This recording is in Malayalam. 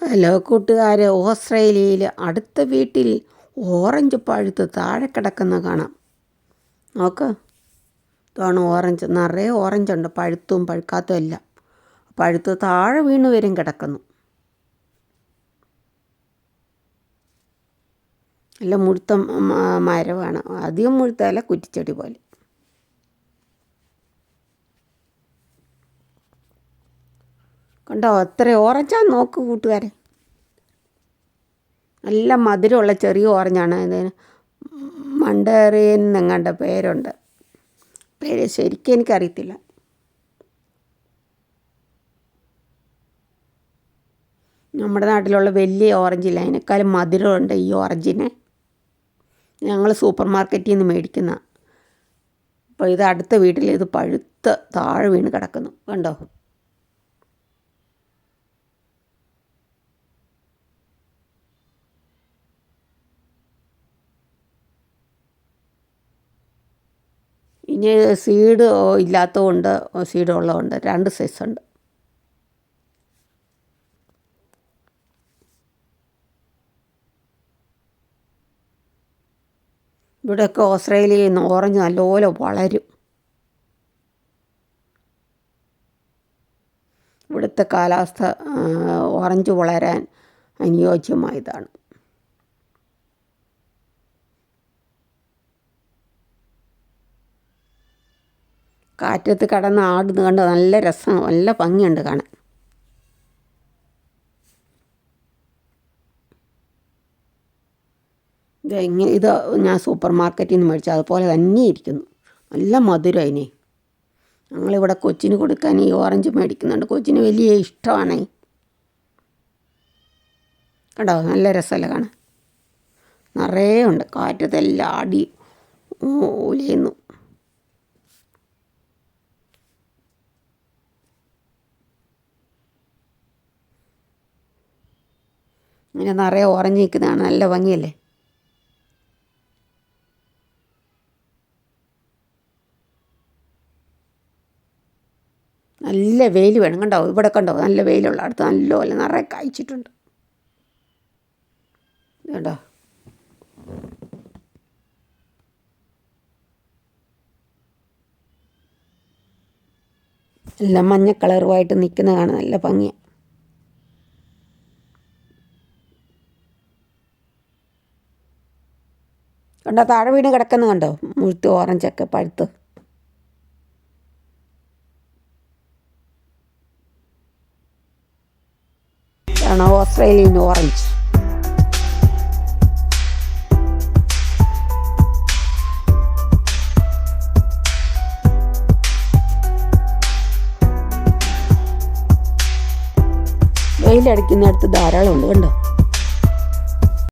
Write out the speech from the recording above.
ഹലോ കൂട്ടുകാരെ ഓസ്ട്രേലിയയിൽ അടുത്ത വീട്ടിൽ ഓറഞ്ച് പഴുത്ത് താഴെ കിടക്കുന്ന കാണാം. നോക്ക്. ഇതാണ് ഓറഞ്ച്. നിറയെ ഓറഞ്ച് ഉണ്ട് പഴുത്തും പഴുക്കാത്തും എല്ലാം. പഴുത്ത് താഴെ വീണ് വരും കിടക്കുന്നു. നല്ല മുഴുത്ത മരമാണ് അധികം മുഴുത്തല്ല കുറ്റിച്ചെടി പോലെ. കണ്ടോ? എത്ര ഓറഞ്ചാ നോക്ക് കൂട്ടുകാരെ. നല്ല മധുരമുള്ള ചെറിയ ഓറഞ്ചാണ്. ഇതിന് മണ്ടേറിയൻ എന്നെങ്ങാണ്ട പേരുണ്ട്. പേര് ശരിക്കും എനിക്കറിയത്തില്ല. നമ്മുടെ നാട്ടിലുള്ള വലിയ ഓറഞ്ചില്ല. അതിനേക്കാളും മധുരമുണ്ട് ഈ ഓറഞ്ചിന്. ഞങ്ങൾ സൂപ്പർ മാർക്കറ്റിൽ നിന്ന് മേടിക്കുന്ന. അപ്പോൾ ഇത് അടുത്ത വീട്ടിൽ ഇത് പഴുത്ത താഴെ വീണ് കിടക്കുന്നു. കണ്ടോ? ഇനി സീഡ് ഇല്ലാത്തതുകൊണ്ട് സീഡ് ഉള്ളതുകൊണ്ട് രണ്ട് സൈസ് ഉണ്ട്. ഇവിടെയൊക്കെ ഓസ്ട്രേലിയയിൽ നിന്ന് ഓറഞ്ച് നല്ലപോലെ വളരും. ഇവിടുത്തെ കാലാവസ്ഥ ഓറഞ്ച് വളരാൻ അനുയോജ്യമായതാണ്. കാറ്റത്ത് കടന്ന് ആടുന്നത് കണ്ട് നല്ല രസം നല്ല ഭംഗിയുണ്ട് കാണാൻ ഇത് എങ്ങനെ ഇത് ഞാൻ സൂപ്പർ മാർക്കറ്റിൽ നിന്ന് മേടിച്ചു അതുപോലെ തന്നെ ഇരിക്കുന്നു നല്ല മധുരം അതിനെ ഞങ്ങളിവിടെ കൊച്ചിന് കൊടുക്കാൻ ഈ ഓറഞ്ച് മേടിക്കുന്നുണ്ട് കൊച്ചിന് വലിയ ഇഷ്ടമാണ് കണ്ടോ നല്ല രസമല്ലേ കാണാൻ നിറയെ ഉണ്ട് കാറ്റത്തെല്ലാം അടി ഓലയുന്നു ഇങ്ങനെ നിറയെ ഓറഞ്ച് നിൽക്കുന്നതാണ് നല്ല ഭംഗിയല്ലേ? നല്ല വെയിൽ വേണം കണ്ടോ? ഇവിടെ കണ്ടോ? നല്ല വെയിലുള്ള അടുത്ത് നല്ലപോലെ നിറയെ കായ്ച്ചിട്ടുണ്ട്. കേട്ടോ എല്ലാം മഞ്ഞ കളറുമായിട്ട് നിൽക്കുന്ന കാണാൻ നല്ല ഭംഗിയാണ് കണ്ടോ താഴെ വീണ് കിടക്കുന്ന കണ്ടോ? മുഴുത്ത് ഓറഞ്ചൊക്കെ പഴുത്ത്. ഇതാണ് ഓസ്ട്രേലിയൻ ഓറഞ്ച് വെയിലടിക്കുന്നിടത്ത് ധാരാളം ഉണ്ട് കണ്ടോ?